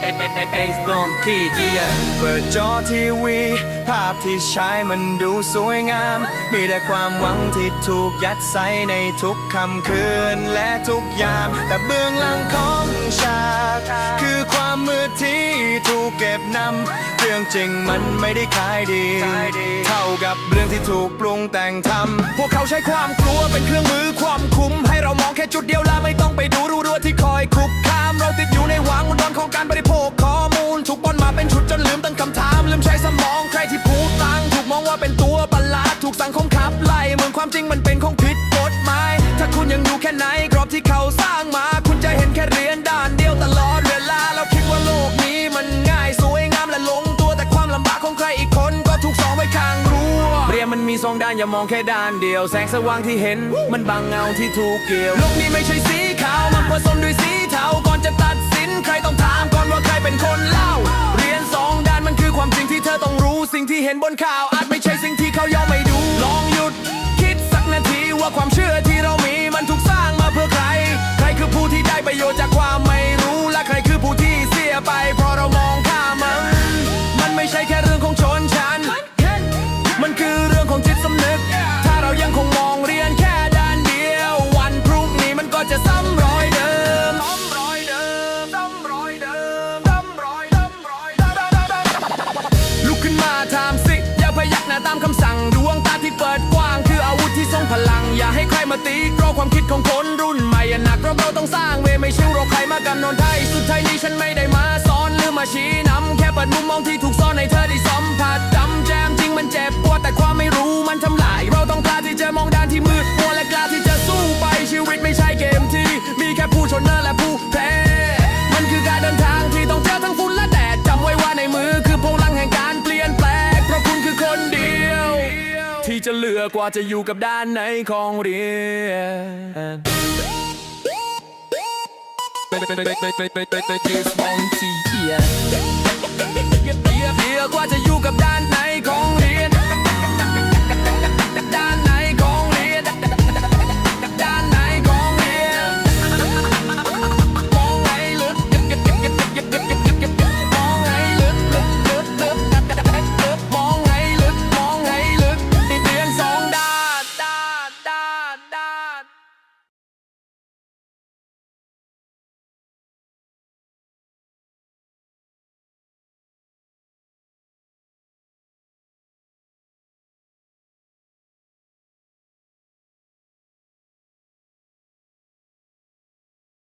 เอ็กซ์บอมทีเจียเปิดจอทีวี ภาพที่ใช้มันดูสวยงาม มีแต่ความหวังที่ถูกยัดใส่ในทุกคำคืนและทุกยาม แต่เบื้องหลังของฉาก คือความมืดที่ถูกเก็บนำเรื่องจริงมันไม่ได้ขายดี เท่ากับเรื่องที่ถูกปรุงแต่งทำพวกเขาใช้ความกลัวเป็นเครื่องมือความคุมให้เรามองแค่จุดเดียวและไม่ ความจริงมันเป็นของผิดกฎหมาย ถ้าคุณยังอยู่แค่ไหนกรอบที่เขาสร้างมา คุณจะเห็นแค่เหรียญด้านเดียวตลอดเวลา เราคิดว่าโลกนี้มันง่ายสวยงามและลงตัวแต่ความลำบากของใครอีกคนก็ถูกสองไว้ข้างรั้วเรียนมันมีสองด้านอย่ามองแค่ด้านเดียว แสงสว่างที่เห็นมันบังเงาที่ถูกเกี่ยวโลกนี้ไม่ใช่สีขาวมันผสมด้วยสีเทาก่อนจะตัดสินใครต้องถามก่อนว่าใครเป็นคนเล่า เรียนสองด้านมันคือความจริงที่เธอต้องรู้สิ่งที่เห็นบนข่าว ประโยชน์จากความไม่รู้ และใครคือผู้ที่เสียไป เพราะเรามองข้ามมัน มันไม่ใช่แค่เรื่องของชนชั้น มันคือเรื่องของจิตสำนึก ถ้าเรายังคงมองเรียนแค่ด้านเดียว วันพรุ่งนี้มันก็จะซ้ำรอยเดิม ลุกขึ้นมาทำสิอย่าพยักหน้าตามคำสั่งดวงตาที่เปิดกว้าง คืออาวุธที่ทรงพลัง อย่าให้ใครมาตี เราต้องสร้างเวไม่ใช่เราใครมากำนนไทย สุดท้ายนี้ฉันไม่ได้มาสอนหรือมาชี้นำแค่เปิดมุมมองที่ถูกซ่อนให้เธอได้สัมผัสจำแจมจริงมันเจ็บปวดแต่ความไม่รู้มันทำลาย เราต้องกล้าที่จะมองด้านที่มืดมัวและกล้าที่จะสู้ไปชีวิตไม่ใช่เกมที่ มีแค่ผู้ชนะและผู้แพ้มันคือการเดินทางที่ต้องเจอทั้งฝุ่นและแดดจำไว้ว่าในมือคือพลังแห่งการเปลี่ยนแปลงเพราะคุณคือคนเดียว ที่จะเลือกว่าจะอยู่กับด้านไหนของเรียน This Monty yeah